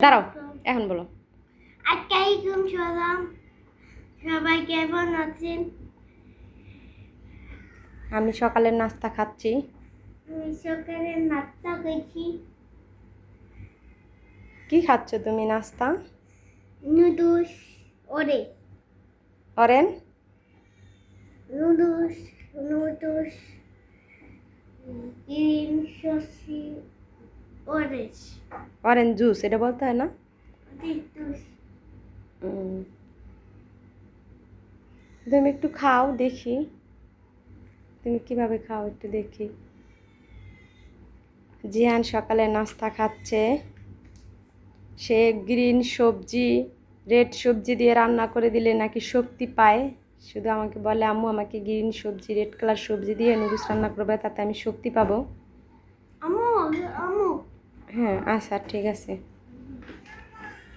দাঁড়াও এখন বলো। আসসালামাইকুম সালাম। সবাই কেমন আছেন? আমি সকালের নাস্তা খাচ্ছি। আমি সকালে নাস্তা করেছি কি খাচ্ছ তুমি নাস্তা? নুডলস ওরে অরেন? Noodles noodles green saucy orange orange juice এটা বলতে হয় না। তুমি একটু খাও দেখি। তুমি কীভাবে খাও একটু দেখি। জিয়ান সকালে নাস্তা খাচ্ছে। সে গ্রিন সবজি রেড সবজি দিয়ে রান্না করে দিলে নাকি শক্তি পায়। শুধু আমাকে বলে আম্মু আমাকে গ্রিন সবজি রেড কালার সবজি দিয়ে নুডলস রান্না করবে তাতে আমি শক্তি পাবো। আমু আমু হ্যাঁ আচ্ছা ঠিক আছে